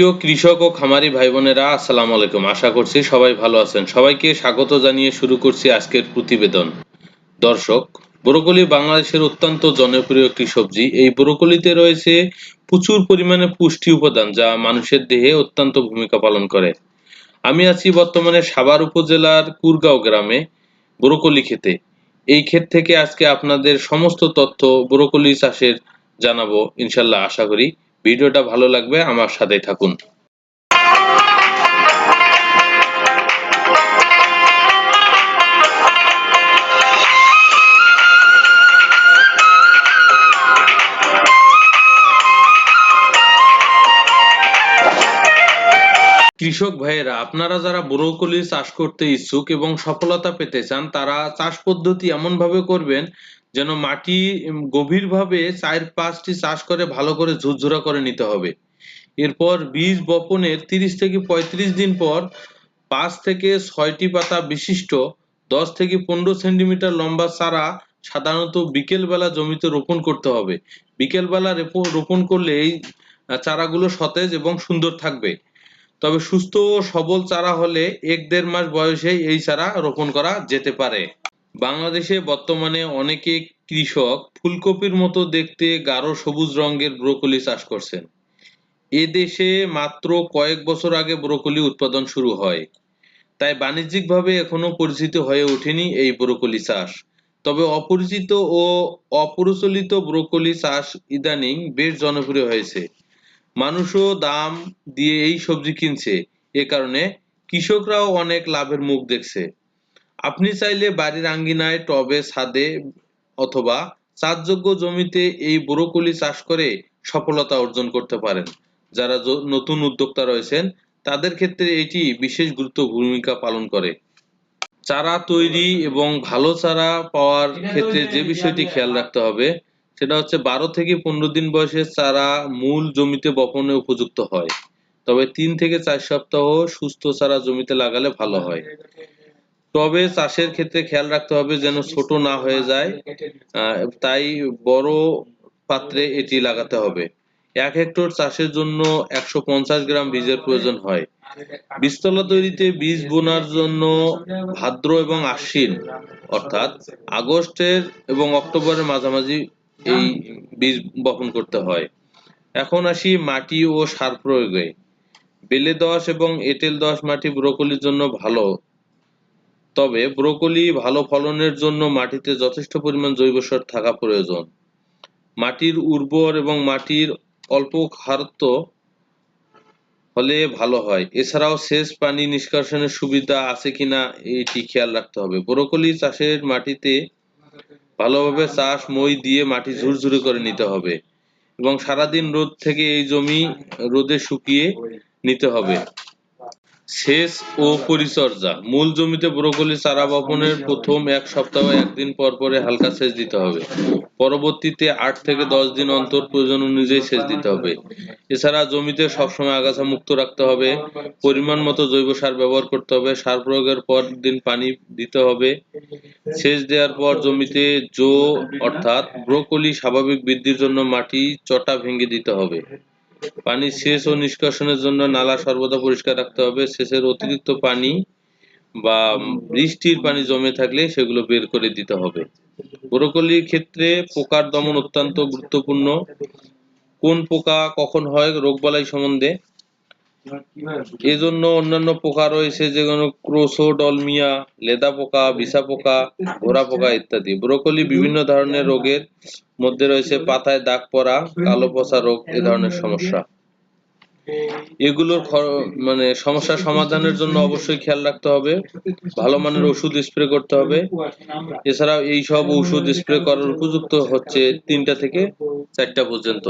প্রিয় কৃষক ও খামারি ভাই বোনেরা আসসালামু আলাইকুম। আশা করছি সবাই ভালো আছেন। সবাইকে স্বাগত জানিয়ে শুরু করছি আজকের প্রতিবেদন। দর্শক, ব্রোকলি বাংলাদেশের অত্যন্ত জনপ্রিয় একটি সবজি এই ব্রোকলিতে রয়েছে প্রচুর পরিমাণে পুষ্টি উপাদান যা মানুষের দেহে অত্যন্ত ভূমিকা পালন করে। আমি আছি বর্তমানে সাভার উপজেলার কুরগাঁও গ্রামে ব্রোকলি খেতে এই ক্ষেত থেকে আজকে আপনাদের সমস্ত তথ্য ব্রোকলি চাষের জানাব, ইনশাল্লাহ আশা করি। ভিডিওটা ভালো লাগবে, আমার সাথেই থাকুন। কৃষক ভাইয়েরা, আপনারা যারা ব্রোকলি চাষ করতে ইচ্ছুক এবং সফলতা পেতে চান, তারা চাষ পদ্ধতি এমন ভাবে করবেন যেন মাটি গভীরভাবে চার পাঁচটি চাষ করে ভালো করে ঝুরঝুরা করে নিতে হবে। এরপর বীজ বপনের তিরিশ থেকে পঁয়ত্রিশ দিন পর পাঁচ থেকে ছয়টি পাতা বিশিষ্ট, দশ থেকে পনেরো সেন্টিমিটার লম্বা চারা সাধারণত বিকেলবেলা জমিতে রোপণ করতে হবে। বিকেলবেলা রোপণ করলে এই চারাগুলো সতেজ এবং সুন্দর থাকবে। তবে সুস্থ ও সবল চারা হলে এক দেড় মাস বয়সে এই চারা রোপণ করা যেতে পারে। বাংলাদেশে বর্তমানে অনেকে কৃষক ফুলকপির মতো দেখতে গাঢ় সবুজ রঙের ব্রোকলি চাষ করছেন। এ দেশে মাত্র কয়েক বছর আগে ব্রোকলি উৎপাদন শুরু হয়। তাই বাণিজ্যিকভাবে এখনও পরিচিত হয়ে ওঠেনি এই ব্রোকলি চাষ। তবে অপরিচিত ও অপ্রচলিত ব্রোকলি চাষ ইদানিং বেশ জনপ্রিয় হয়েছে। মানুষও দাম দিয়ে এই সবজি কিনছে। এ কারণে কৃষকরাও অনেক লাভের মুখ দেখছে। আপনি চাইলে বাড়ির আঙ্গিনায় টবে, ছাদে অথবা চাষযোগ্য জমিতে এই ব্রোকলি চাষ করে সফলতা অর্জন করতে পারেন। যারা নতুন উদ্যোক্তা রয়েছেন, তাদের ক্ষেত্রে এটি বিশেষ গুরুত্ব ভূমিকা পালন করে। চারা তৈরি এবং ভালো চারা পাওয়ার ক্ষেত্রে যে বিষয়টি খেয়াল রাখতে হবে, সেটা হচ্ছে বারো থেকে পনেরো দিন বয়সের চারা মূল জমিতে বপনে উপযুক্ত হয়। তবে তিন থেকে চার সপ্তাহ সুস্থ চারা জমিতে লাগালে ভালো হয়। তবে চাষের ক্ষেত্রে খেয়াল রাখতে হবে যেন ছোট না হয়ে যায়। তাই বড় পাত্রে এটি লাগাতে হবে। এক হেক্টর চাষের জন্য একশো পঞ্চাশ গ্রাম বীজের প্রয়োজন হয়। বীজতলা তৈরিতে বীজ বোনার জন্য ভাদ্র এবং আশ্বিন, অর্থাৎ আগস্টের এবং অক্টোবরের মাঝামাঝি এই বীজ বপন করতে হয়। এখন আসি মাটি ও সার প্রয়োগে। বেলে দোআঁশ এবং এঁটেল দোআঁশ মাটি ব্রোকলির জন্য ভালো। তবে ব্রোকলি ভালো ফলনের জন্য মাটিতে যথেষ্ট পরিমাণ জৈব সার থাকা প্রয়োজন। মাটির উর্বর এবং মাটির অল্প খাদ্য হলে ভালো হয়। এছাড়াও সেচ পানি নিষ্কাশনের সুবিধা আছে কিনা এটি খেয়াল রাখতে হবে। ব্রোকলি চাষের মাটিতে ভালোভাবে চাষ মই দিয়ে মাটি ঝুরঝুরে করে নিতে হবে এবং সারাদিন রোদ থেকে এই জমি রোদে শুকিয়ে নিতে হবে। সেচ ও পরিচর্যা। মূল জমিতে ব্রোকলি, চারা বপনের প্রথম এক সপ্তাহ, একদিন পর পরে হালকা সেচ দিতে হবে। পরবর্তীতে আট থেকে দশ দিন অন্তর প্রয়োজন অনুযায়ী সেচ দিতে হবে। এছাড়া জমিতে সবসময় আগাছা মুক্ত রাখতে হবে, পরিমাণ মতো জৈব সার ব্যবহার করতে হবে, সার প্রয়োগের পর দিন পানি দিতে হবে। সেচ দেওয়ার পর জমিতে জো অর্থাৎ ব্রোকলি স্বাভাবিক বৃদ্ধির জন্য মাটি চটা ভেঙে দিতে হবে। পানি সেচ ও নিষ্কাশনের জন্য নালা সর্বদা পরিষ্কার রাখতে হবে। সেচের অতিরিক্ত পানি বা বৃষ্টির পানি জমে থাকলে সেগুলো বের করে দিতে হবে। ব্রোকলির ক্ষেত্রে পোকার দমন অত্যন্ত গুরুত্বপূর্ণ। কোন পোকা কখন হয় রোগবালাই সম্বন্ধে এজন্য অন্যান্য পোকা রয়েছে, যেগুলো ক্রোসোডলমিয়া লেদা পোকা বিছা পোকা ঘোড়া পোকা ইত্যাদি। ব্রোকলি বিভিন্ন ধরনের রোগের মধ্যে রয়েছে, পাতায় দাগ পড়া, কালো পচা রোগ, এ ধরনের সমস্যা। এগুলোর মানে সমস্যা সমাধানের জন্য অবশ্যই খেয়াল রাখতে হবে, ভালো মানের ওষুধ স্প্রে করতে হবে। এছাড়াও এই সব ওষুধ স্প্রে করার উপযুক্ত হচ্ছে তিনটা থেকে চারটা পর্যন্ত।